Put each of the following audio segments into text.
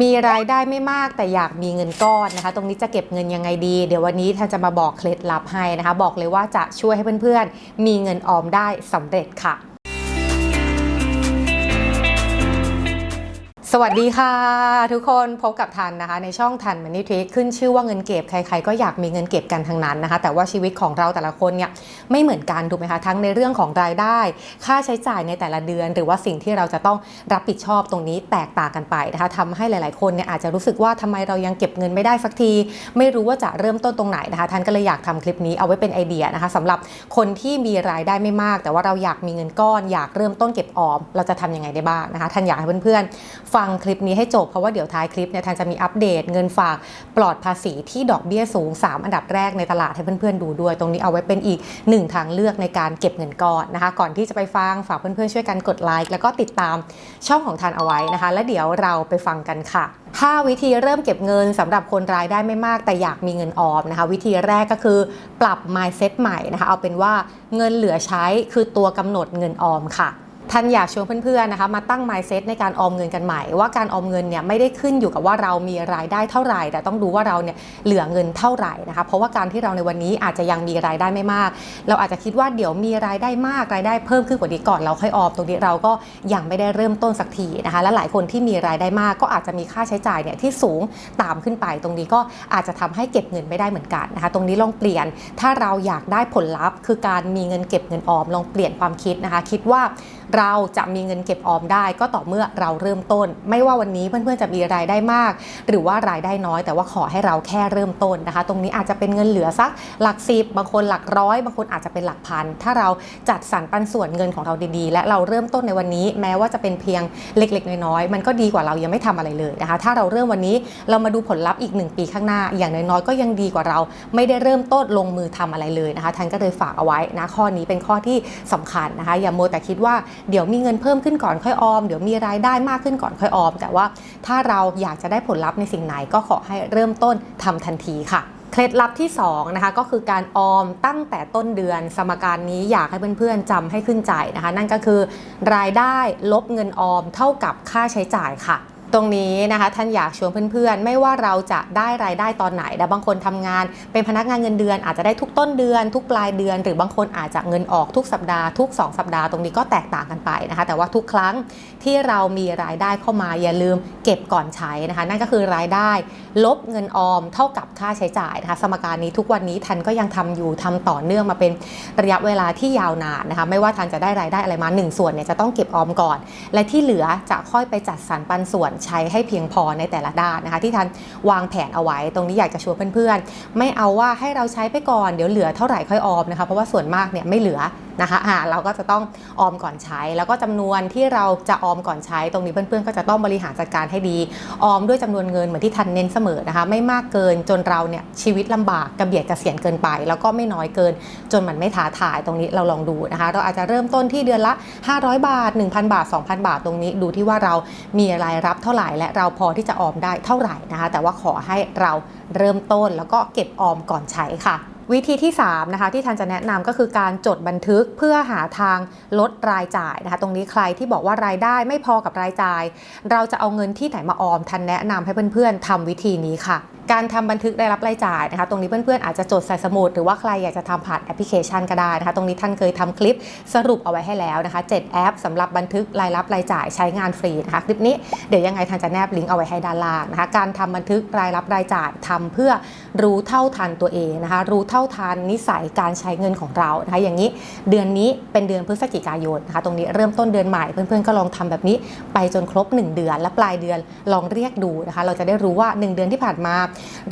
มีรายได้ไม่มากแต่อยากมีเงินก้อนนะคะ ตรงนี้จะเก็บเงินยังไงดี เดี๋ยววันนี้ท่านจะมาบอกเคล็ดลับให้นะคะ บอกเลยว่าจะช่วยให้เพื่อนๆ มีเงินออมได้สำเร็จค่ะ วัสดีค่ะ ทุกคนพบกับทันนะคะ ในช่องทันมันนี่ทริคขึ้นชื่อว่าเงินเก็บใครๆก็อยากมีเงินเก็บกันทั้งนั้นนะคะ แต่ว่าชีวิตของเราแต่ละคนเนี่ยไม่เหมือนกันถูกไหมคะทั้งในเรื่องของรายได้ ค่าใช้จ่ายในแต่ละเดือน หรือว่าสิ่งที่เราจะต้องรับผิดชอบตรงนี้แตกต่างกันไปนะคะทำให้หลายๆคนเนี่ยอาจจะรู้สึกว่าทำไมเรายังเก็บเงินไม่ได้สักที ไม่รู้ว่าจะเริ่มต้นตรงไหนนะคะท่านก็เลยอยากทำคลิปนี้เอาไว้เป็นไอเดียนะคะสำหรับคนที่มีรายได้ไม่มาก แต่ว่าเราอยากมีเงินก้อน อยากเริ่มต้นเก็บออม เราจะทำยังไงได้บ้างนะคะท่านอยากให้เพื่อนๆฟังงคลิปนี้ให้จบเพราะว่าเดี๋ยวท้ายคลิปเนี่ยท่านจะมีอัปเดตเงินฝากปลอดภาษีที่ดอกเบี้ยสูง 3 อันดับแรกในตลาดให้เพื่อนๆดูด้วย ตรงนี้เอาไว้เป็นอีกหนึ่งทางเลือกในการเก็บเงินก้อนนะคะ ก่อนที่จะไปฟังฝากเพื่อนๆช่วยกันกดไลค์แล้วก็ติดตามช่องของทันเอาไว้นะคะ และเดี๋ยวเราไปฟังกันค่ะ 5 วิธีเริ่มเก็บเงินสำหรับคนรายได้ไม่มากแต่อยากมีเงินออมนะคะ วิธีแรกก็คือปรับ mindset ใหม่นะคะ เอาเป็นว่าเงินเหลือใช้คือตัวกำหนดเงินออมค่ะ ท่านอยากชวนเพื่อนๆนะคะมาตั้ง mindset ในการออมเงินกันใหม่ ว่าการออมเงินเนี่ยไม่ได้ขึ้นอยู่กับว่าเรามีรายได้เท่าไหร่ แต่ต้องดูว่าเราเนี่ยเหลือเงินเท่าไหร่นะคะเพราะว่าการที่เราในวันนี้อาจจะยังมีรายได้ไม่มาก เราอาจจะคิดว่าเดี๋ยวมีรายได้มากรายได้เพิ่มขึ้นกว่านี้ก่อนเราค่อยออมตรงนี้เราก็ยังไม่ได้เริ่มต้นสักทีนะคะและหลายคนที่มีรายได้มากก็อาจจะมีค่าใช้จ่ายเนี่ยที่สูงตามขึ้นไป ตรงนี้ก็อาจจะทำให้เก็บเงินไม่ได้เหมือนกันนะคะตรงนี้ลองเปลี่ยนถ้าเราอยากได้ผลลัพธ์ คือการมีเงินเก็บเงินออมลองเปลี่ยนความคิดนะคะคิดว่าเราจะมีเงินเก็บออมได้ ก็ต่อเมื่อเราเริ่มต้น ไม่ว่าวันนี้เพื่อนๆจะมีรายได้มาก หรือว่ารายได้น้อย แต่ว่าขอให้เราแค่เริ่มต้นนะคะ ตรงนี้อาจจะเป็นเงินเหลือสักหลักสิบบางคนหลักร้อยบางคนอาจจะเป็นหลักพันถ้าเราจัดสรรปันส่วนเงินของเราดีๆ และเราเริ่มต้นในวันนี้ แม้ว่าจะเป็นเพียงเล็กๆ น้อยๆมันก็ดีกว่าเรายังไม่ทำอะไรเลยนะคะ ถ้าเราเริ่มวันนี้เรามาดูผลลัพธ์อีก 1 ปีข้างหน้า อย่างน้อยๆก็ยังดีกว่าเรา ไม่ได้เริ่มต้นลงมือทำอะไรเลยนะคะท่านก็เลยฝากเอาไว้นะข้อนี้เป็นข้อที่สำคัญนะคะ อย่าโมวแต่คิดว่าเดี๋ยวมีเงินเพิ่มขึ้นก่อนค่อยออม เดี๋ยวมีรายได้มากขึ้นก่อนค่อยออม แต่ว่าถ้าเราอยากจะได้ผลลัพธ์ในสิ่งไหนก็ขอให้เริ่มต้นทำทันทีค่ะเคล็ดลับที่2นะคะก็คือการออมตั้งแต่ต้นเดือนสมการนี้อยากให้เพื่อนๆจำให้ขึ้นใจนะคะ นั่นก็คือรายได้ลบเงินออมเท่ากับค่าใช้จ่ายค่ะ ตรงนี้นะคะท่านอยากชวนเพื่อนๆ ไม่ว่าเราจะได้รายได้ตอนไหนแต่บางคนทำงาน เป็นพนักงานเงินเดือน อาจจะได้ทุกต้นเดือน ทุกปลายเดือน หรือบางคนอาจจะเงินออกทุกสัปดาห์ทุก 2 สัปดาห์ตรงนี้ก็แตกต่างกันไปนะคะ แต่ว่าทุกครั้งที่เรามีรายได้เข้ามาอย่าลืมเก็บก่อนใช้นะคะ นั่นก็คือรายได้ ลบเงินออมเท่ากับค่าใช้จ่ายนะคะสมการนี้ทุกวันนี้ทันก็ยังทำอยู่ทำต่อเนื่องมาเป็นระยะเวลาที่ยาวนานนะคะไม่ว่าทันจะได้รายได้อะไรมา 1 ส่วนเนี่ยจะต้องเก็บออมก่อน และที่เหลือจะค่อยไปจัดสรรปันส่วนใช้ให้เพียงพอในแต่ละด้านนะคะที่ท่านวางแผนเอาไว้ ตรงนี้อยากจะชวนเพื่อนๆ ไม่เอาว่าให้เราใช้ไปก่อนเดี๋ยวเหลือเท่าไหร่ค่อยออมนะคะเพราะว่าส่วนมากเนี่ยไม่เหลือ นะคะอ่าเราก็จะต้องออมก่อนใช้ แล้วก็จำนวนที่เราจะออมก่อนใช้ ตรงนี้เพื่อนๆ ก็จะต้องบริหารจัดการให้ดี ออมด้วยจำนวนเงินเหมือนที่ทันเน้นเสมอนะคะ ไม่มากเกินจนเราเนี่ยชีวิตลำบากกระเบียดกระเสียนเกินไป แล้วก็ไม่น้อยเกิน จนมันไม่ท้าทายตรงนี้เราลองดูนะคะ เราอาจจะเริ่มต้นที่เดือนละ 500 บาท 1,000 บาท 2,000 บาทตรงนี้ดูที่ว่าเรามีรายรับเท่าไหร่และเราพอที่จะออมได้เท่าไหร่นะคะ แต่ว่าขอให้เราเริ่มต้นแล้วก็เก็บออมก่อนใช้ค่ะ วิธีที่3นะคะที่ทันจะแนะนำก็คือการจดบันทึกเพื่อหาทางลดรายจ่ายนะคะตรงนี้ใครที่บอกว่ารายได้ไม่พอกับรายจ่าย เราจะเอาเงินที่ไหนมาออมทันแนะนำให้เพื่อนๆทำวิธีนี้ค่ะ การทำบันทึกได้รับรายจ่ายนะคะ ตรงนี้เพื่อนๆอาจจะจดใส่สมุดหรือว่าใครอยากจะทำผ่านแอปพลิเคชันก็ได้นะคะ ตรงนี้ท่านเคยทำคลิปสรุปเอาไว้ให้แล้วนะคะ 7 แอปสำหรับบันทึกรายรับรายจ่ายใช้งานฟรีนะคะ คลิปนี้เดี๋ยวยังไงทันจะแนบลิงก์เอาไว้ให้ด้านล่างนะคะ การทำบันทึกรายรับรายจ่ายทำเพื่อรู้เท่าทันตัวเองนะคะ รู้เท่าทันนิสัยการใช้เงินของเรานะคะ อย่างนี้เดือนนี้เป็นเดือนพฤศจิกายนนะคะ ตรงนี้เริ่มต้นเดือนใหม่เพื่อนๆก็ลองทำแบบนี้ ไปจนครบ 1 เดือน และปลายเดือนลองเรียกดูนะคะ เราจะได้รู้ว่า 1 เดือนที่ผ่านมา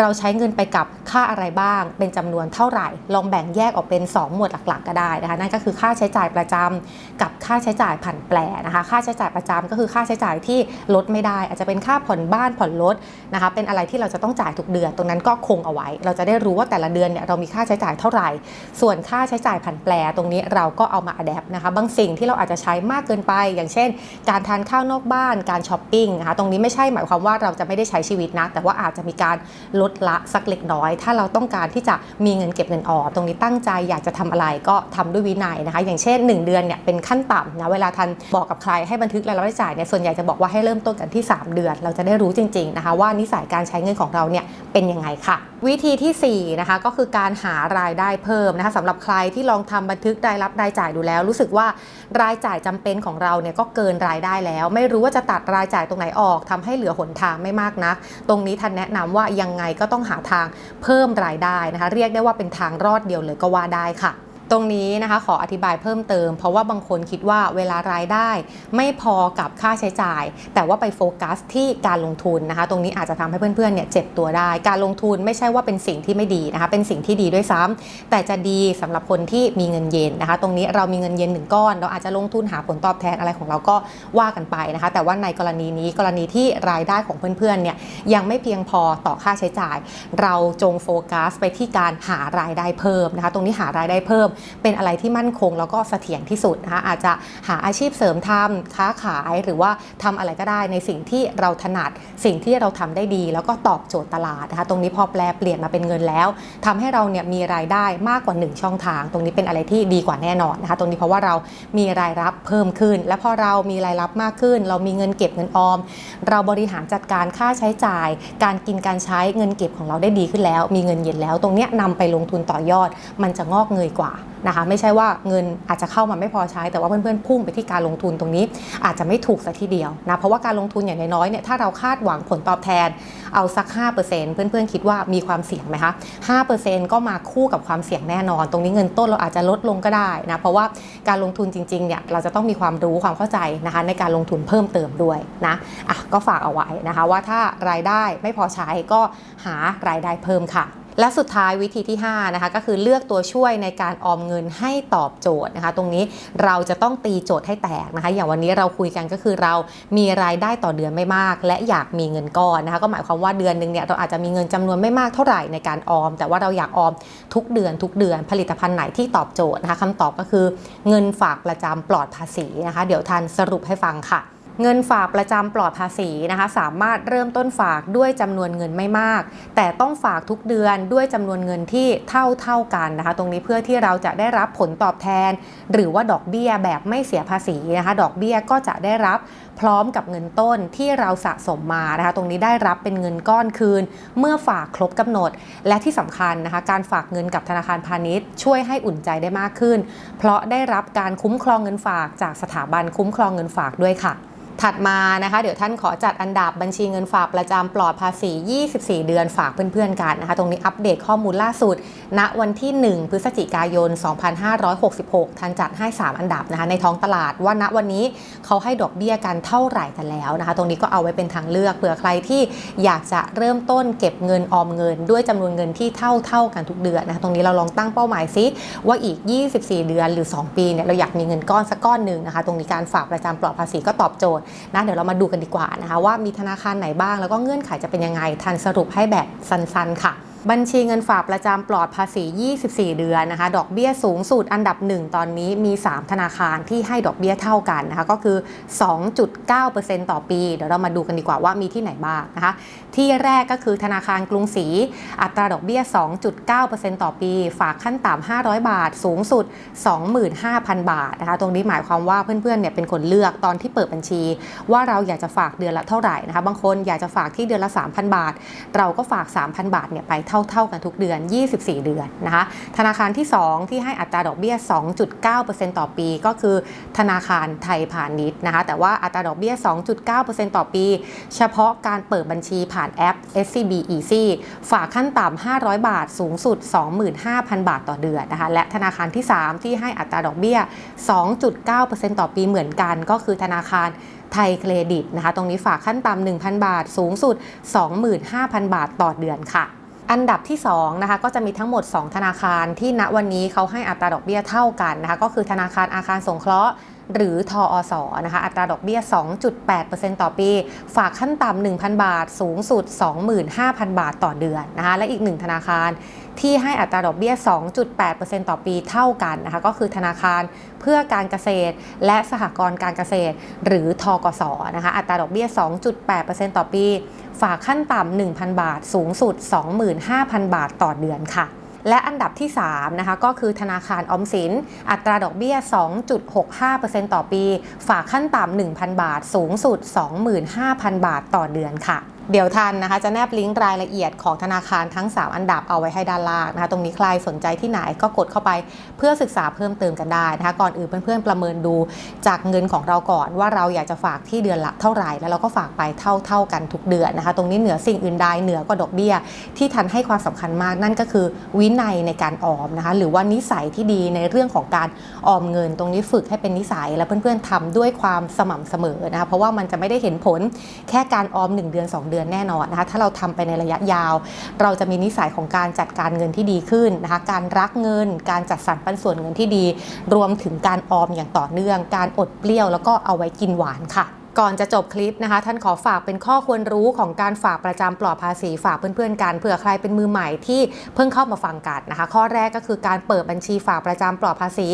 เราใช้เงินไปกับค่าอะไรบ้าง เป็นจำนวนเท่าไหร่ ลองแบ่งแยกออกเป็น 2 หมวดหลักๆ ก็ได้นะคะ นั่นก็คือค่าใช้จ่ายประจำกับค่าใช้จ่ายผันแปรนะคะ ค่าใช้จ่ายประจำก็คือค่าใช้จ่ายที่ลดไม่ได้ อาจจะเป็นค่าผ่อนบ้านผ่อนรถนะคะ เป็นอะไรที่เราจะต้องจ่ายทุกเดือน ตรงนั้นก็คงเอาไว้ เราจะได้รู้ว่าแต่ละเดือนเนี่ยเรามีค่าใช้จ่ายเท่าไหร่ ส่วนค่าใช้จ่ายผันแปรตรงนี้เราก็เอามาอัดแอปนะคะ บางสิ่งที่เราอาจจะใช้มากเกินไป อย่างเช่น การทานข้าวนอกบ้าน การช้อปปิ้งนะคะ ตรงนี้ไม่ใช่หมายความว่าเราจะไม่ได้ใช้ชีวิตนะ แต่ว่าอาจจะมีการลดละสักเล็กน้อย ถ้าเราต้องการที่จะมีเงินเก็บเงินออมตรงนี้ตั้งใจอยากจะทำอะไรก็ทำด้วยวินัยนะคะ อย่างเช่น 1 เดือนเนี่ยเป็นขั้นต่ำนะเวลาทันบอกกับใครให้บันทึกรายรับรายจ่ายเนี่ยส่วนใหญ่จะบอกว่าให้เริ่มต้นกันที่ 3 เดือน เราจะได้รู้จริงๆนะคะว่านิสัยการใช้เงินของเราเนี่ยเป็นยังไงค่ะ วิธีที่4นะคะก็คือการหารายได้เพิ่มนะคะสำหรับใครที่ลองทำบันทึกรายรับรายจ่ายดูแล้ว รู้สึกว่ารายจ่ายจำเป็นของเราเนี่ยก็เกินรายได้แล้ว ไม่รู้ว่าจะตัดรายจ่ายตรงไหนออกทำให้เหลือหนทางไม่มากนัก ตรงนี้ทันแนะนำว่ายังังไงก็ต้องหาทางเพิ่มรายได้นะคะ เรียกได้ว่าเป็นทางรอดเดียวเลยก็ว่าได้ค่ะ ตรงนี้นะคะขออธิบายเพิ่มเติม เพราะว่าบางคนคิดว่าเวลารายได้ไม่พอกับค่าใช้จ่าย แต่ว่าไปโฟกัสที่การลงทุนนะคะ ตรงนี้อาจจะทำให้เพื่อนๆเนี่ยเจ็บตัวได้ การลงทุนไม่ใช่ว่าเป็นสิ่งที่ไม่ดีนะคะเป็นสิ่งที่ดีด้วยซ้ำแต่จะดีสำหรับคนที่มีเงินเย็นนะคะ ตรงนี้เรามีเงินเย็นหนึ่งก้อน เราอาจจะลงทุนหาผลตอบแทนอะไรของเราก็ว่ากันไปนะคะ แต่ว่าในกรณีนี้กรณีที่รายได้ของเพื่อนๆเนี่ยยังไม่เพียงพอต่อค่าใช้จ่าย เราจงโฟกัสไปที่การหารายได้เพิ่มนะคะ ตรงนี้หารายได้เพิ่มเป็นอะไรที่มั่นคงแล้วก็เสถียรที่สุดนะคะอาจจะหาอาชีพเสริมทำค้าขายหรือว่าทำอะไรก็ได้ในสิ่งที่เราถนัดสิ่งที่เราทำได้ดี แล้วก็ตอบโจทย์ตลาดนะคะตรงนี้พอแปลเปลี่ยนมาเป็นเงินแล้วทำให้เราเนี่ยมีรายได้มากกว่า 1 ช่องทาง ตรงนี้เป็นอะไรที่ดีกว่าแน่นอนนะคะตรงนี้เพราะว่าเรามีรายรับเพิ่มขึ้น และพอเรามีรายรับมากขึ้น เรามีเงินเก็บเงินออม เราบริหารจัดการค่าใช้จ่าย การกินการใช้เงินเก็บของเราได้ดีขึ้นแล้ว มีเงินเย็นแล้ว ตรงนี้ยนำไปลงทุนต่อยอด มันจะงอกเงยกว่า นะคะไม่ใช่ว่าเงินอาจจะเข้ามาไม่พอใช้ แต่ว่าเพื่อนๆพุ่งไปที่การลงทุนตรงนี้ อาจจะไม่ถูกสัทีเดียวนะเพราะว่าการลงทุนอย่างน้อยๆเนี่ยถ้าเราคาดหวังผลตอบแทนเอาสัก 5%เพื่อนๆคิดว่ามีความเสี่ยงไหมคะ 5%ก็มาคู่กับความเสี่ยงแน่นอน ตรงนี้เงินต้นเราอาจจะลดลงก็ได้นะเพราะว่าการลงทุนจริงๆเนี่ยเราจะต้องมีความรู้ความเข้าใจนะคะในการลงทุนเพิ่มเติมด้วยนะอะก็ฝากเอาไว้นะคะว่าถ้ารายได้ไม่พอใช้ก็หารายได้เพิ่มค่ะ และสุดท้ายวิธีที่5นะคะก็คือเลือกตัวช่วยในการออมเงินให้ตอบโจทย์นะคะ ตรงนี้เราจะต้องตีโจทย์ให้แตกนะคะ อย่างวันนี้เราคุยกันก็คือเรามีรายได้ต่อเดือนไม่มาก และอยากมีเงินก้อนนะคะ ก็หมายความว่าเดือนหนึ่งเนี่ยเราอาจจะมีเงินจำนวนไม่มากเท่าไหร่ในการออม แต่ว่าเราอยากออมทุกเดือนทุกเดือนผลิตภัณฑ์ไหนที่ตอบโจทย์นะคะคำตอบก็คือเงินฝากประจำปลอดภาษีนะคะ เดี๋ยวทันสรุปให้ฟังค่ะ เงินฝากประจำปลอดภาษีนะคะ สามารถเริ่มต้นฝากด้วยจำนวนเงินไม่มาก แต่ต้องฝากทุกเดือนด้วยจำนวนเงินที่เท่าเท่ากันนะคะ ตรงนี้เพื่อที่เราจะได้รับผลตอบแทน หรือว่าดอกเบี้ยแบบไม่เสียภาษีนะคะ ดอกเบี้ยก็จะได้รับพร้อมกับเงินต้นที่เราสะสมมานะคะ ตรงนี้ได้รับเป็นเงินก้อนคืน เมื่อฝากครบกำหนด และที่สำคัญนะคะ การฝากเงินกับธนาคารพาณิชย์ช่วยให้อุ่นใจได้มากขึ้น เพราะได้รับการคุ้มครองเงินฝากจากสถาบันคุ้มครองเงินฝากด้วยค่ะ ถัดมานะคะ เดี๋ยวท่านขอจัดอันดับบัญชีเงินฝากประจำปลอดภาษี 24 เดือนฝากเพื่อนๆกันนะคะ ตรงนี้อัปเดตข้อมูลล่าสุด ณวันที่ 1 พฤศจิกายน 2566 ท่านจัดให้ 3 อันดับนะคะ ในท้องตลาดว่าณวันนี้เขาให้ดอกเบี้ยกันเท่าไหร่กันแล้วนะคะ ตรงนี้ก็เอาไว้เป็นทางเลือกเผื่อใครที่อยากจะเริ่มต้นเก็บเงินออมเงิน ด้วยจำนวนเงินที่เท่าเท่าๆกันทุกเดือนนะคะ ตรงนี้เราลองตั้งเป้าหมายซิว่าอีก 24 เดือนหรือ 2 ปีเนี่ยเราอยากมีเงินก้อนสักก้อนหนึ่งนะคะ ตรงนี้การฝากประจำปลอดภาษีก็ตอบโจทย์นะเดี๋ยวเรามาดูกันดีกว่านะคะว่ามีธนาคารไหนบ้างแล้วก็เงื่อนไขจะเป็นยังไงทันสรุปให้แบบสั้นๆค่ะ บัญชีเงินฝากประจำปลอดภาษี 24 เดือนนะคะ ดอกเบี้ยสูงสุดอันดับ 1 ตอนนี้มี 3 ธนาคารที่ให้ดอกเบี้ยเท่ากันนะคะ ก็คือ 2.9%ต่อปี เดี๋ยวเรามาดูกันดีกว่าว่ามีที่ไหนบ้างนะคะ ที่แรกก็คือธนาคารกรุงศรี อัตราดอกเบี้ย 2.9%ต่อปี ฝากขั้นต่ำ 500 บาท สูงสุด 25,000 บาทนะคะ ตรงนี้หมายความว่าเพื่อนๆ เนี่ยเป็นคนเลือกตอนที่เปิดบัญชี ว่าเราอยากจะฝากเดือนละเท่าไหร่นะคะ บางคนอยากจะฝากที่เดือนละ 3,000 บาท เราก็ฝาก 3,000 บาท เนี่ยไปเท่าๆกันทุกเดือน 24 เดือนนะคะ ธนาคารที่ 2 ที่ให้อัตราดอกเบี้ย 2.9%ต่อปี ก็คือธนาคารไทยพาณิชย์นะคะ แต่ว่าอัตราดอกเบี้ย 2.9%ต่อปี เฉพาะการเปิดบัญชีผ่านแอป SCB Easy ฝากขั้นต่ำ 500 บาท สูงสุด 25,000 บาทต่อเดือนนะคะ และธนาคารที่ 3 ที่ให้อัตราดอกเบี้ย 2.9%ต่อปีเหมือนกันก็คือธนาคารไทยเครดิตนะคะ ตรงนี้ฝากขั้นต่ำ1,000 บาท สูงสุด 25,000 บาทต่อเดือนค่ะ อันดับที่2นะคะก็จะมีทั้งหมด 2 ธนาคารที่ณวันนี้เขาให้อัตราดอกเบี้ยเท่ากันนะคะก็คือธนาคารอาคารสงเคราะห์หรือทออสอนะคะอัตราดอกเบี้ย 2.8%ต่อปี ฝากขั้นต่ำ 1,000 บาท สูงสุด 25,000 บาทต่อเดือนนะคะและอีกหนึ่งธนาคารที่ให้อัตราดอกเบี้ย 2.8%ต่อปีเท่ากันนะคะก็คือธนาคารเพื่อการเกษตร และสหกรณ์การเกษตร หรือทกสนะคะอัตราดอกเบี้ย 2.8%ต่อปี ฝากขั้นต่ำ1,000 บาท สูงสุด 25,000 บาทต่อเดือนค่ะและอันดับที่3นะคะก็คือธนาคารออมสิน อัตราดอกเบี้ย 2.65%ต่อปี ฝากขั้นต่ำ1,000 บาท สูงสุด 25,000 บาทต่อเดือนค่ะ เดี๋ยวทันนะคะ จะแนบลิงก์รายละเอียดของธนาคารทั้ง 3 อันดับเอาไว้ให้ด้านล่างนะคะ ตรงนี้ใครสนใจที่ไหนก็กดเข้าไปเพื่อศึกษาเพิ่มเติมกันได้นะคะ ก่อนอื่นเพื่อนๆประเมินดูจากเงินของเราก่อนว่าเราอยากจะฝากที่เดือนละเท่าไหร่ แล้วเราก็ฝากไปเท่าๆกันทุกเดือนนะคะ ตรงนี้เหนือสิ่งอื่นใดเหนือกว่าดอกเบี้ย ที่ทันให้ความสำคัญมากนั่นก็คือวินัยในการออมนะคะ หรือว่านิสัยที่ดีในเรื่องของการออมเงิน ตรงนี้ฝึกให้เป็นนิสัยและเพื่อนๆทำด้วยความสม่ำเสมอนะคะ เพราะว่ามันจะไม่ได้เห็นผลแค่การออม 1 เดือน 2เดือนแน่นอนนะคะถ้าเราทำไปในระยะยาว เราจะมีนิสัยของการจัดการเงินที่ดีขึ้นนะคะการรักเงิน การจัดสรรปันส่วนเงินที่ดี รวมถึงการออมอย่างต่อเนื่อง การอดเปรี้ยวแล้วก็เอาไว้กินหวานค่ะ ก่อนจะจบคลิปนะคะ ท่านขอฝากเป็นข้อควรรู้ของการฝากประจำปลอดภาษีฝากเพื่อนๆกันเผื่อใครเป็นมือใหม่ที่เพิ่งเข้ามาฟังกันนะคะ ข้อแรกก็คือการเปิดบัญชีฝากประจำปลอดภาษี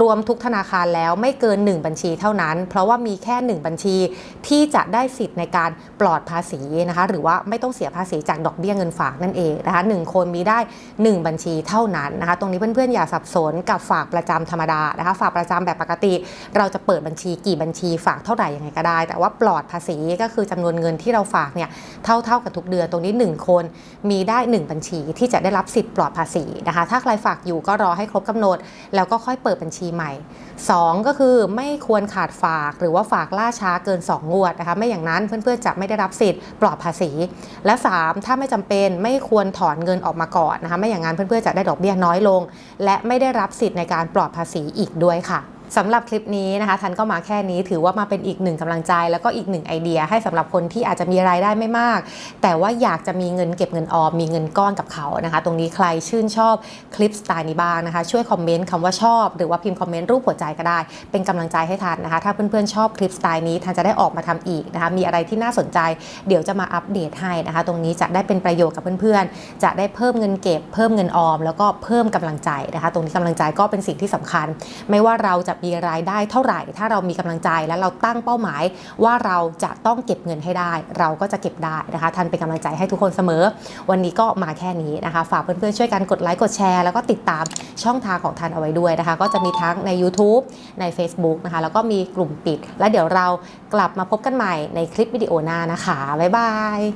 รวมทุกธนาคารแล้วไม่เกิน 1 บัญชีเท่านั้น เพราะว่ามีแค่ 1 บัญชีที่จะได้สิทธิ์ในการปลอดภาษีนะคะ หรือว่าไม่ต้องเสียภาษีจากดอกเบี้ยเงินฝากนั่นเองนะคะหนึ่งคนมีได้ 1 บัญชีเท่านั้นนะคะ ตรงนี้เพื่อนๆอย่าสับสนกับฝากประจำธรรมดานะคะ ฝากประจำแบบปกติ เราจะเปิดบัญชีกี่บัญชีฝากเท่าไหร่ยังไงก็ได้แต่ว่าปลอดภาษีก็คือจำนวนเงินที่เราฝากเนี่ยเท่าเท่าๆกับทุกเดือนตรงนี้ 1 คนมีได้ 1 บัญชีที่จะได้รับสิทธิ์ปลอดภาษีนะคะ ถ้าใครฝากอยู่ก็รอให้ครบกำหนด แล้วก็ค่อยเปิดบัญชีใหม่ 2 ก็คือไม่ควรขาดฝากหรือว่าฝากล่าช้าเกิน 2 งวดนะคะไม่อย่างนั้นเพื่อนๆจะไม่ได้รับสิทธิ์ปลอดภาษี และ 3 ถ้าไม่จำเป็นไม่ควรถอนเงินออกมาก่อนนะคะไม่อย่างนั้นเพื่อนๆจะได้ดอกเบี้ยน้อยลง และไม่ได้รับสิทธิ์ในการปลอดภาษีอีกด้วยค่ะ สำหรับคลิปนี้นะคะทันก็มาแค่นี้ถือว่ามาเป็นอีกหนึ่งกำลังใจ แล้วก็อีกหนึ่งไอเดีย ให้สำหรับคนที่อาจจะมีรายได้ไม่มาก แต่ว่าอยากจะมีเงินเก็บเงินออมมีเงินก้อนกับเขานะคะ ตรงนี้ใครชื่นชอบคลิปสไตล์นี้บ้างนะคะ ช่วยคอมเมนต์คำว่าชอบ หรือว่าพิมพ์คอมเมนต์รูปหัวใจก็ได้ เป็นกำลังใจให้ทันนะคะ ถ้าเพื่อนๆชอบคลิปสไตล์นี้ทันจะได้ออกมาทำอีกนะคะมีอะไรที่น่าสนใจ เดี๋ยวจะมาอัปเดตให้นะคะ ตรงนี้จะได้เป็นประโยชน์กับเพื่อนๆ จะได้เพิ่มเงินเก็บ เพิ่มเงินออม แล้วก็เพิ่มกำลังใจนะคะ ตรงนี้กำลังใจก็เป็นสิ่งที่สำคัญ ไม่ว่าเราจะมีรายได้เท่าไหร่ ถ้าเรามีกำลังใจและเราตั้งเป้าหมาย ว่าเราจะต้องเก็บเงินให้ได้ เราก็จะเก็บได้นะคะทันเป็นกำลังใจให้ทุกคนเสมอ วันนี้ก็มาแค่นี้นะคะ ฝากเพื่อนๆช่วยกันกดไลค์กดแชร์แล้วก็ติดตามช่องทางของทันเอาไว้ด้วยนะคะ ก็จะมีทั้งใน YouTube ใน Facebook นะคะ แล้วก็มีกลุ่มปิด และเดี๋ยวเรากลับมาพบกันใหม่ในคลิปวิดีโอหน้านะคะบ๊ายบาย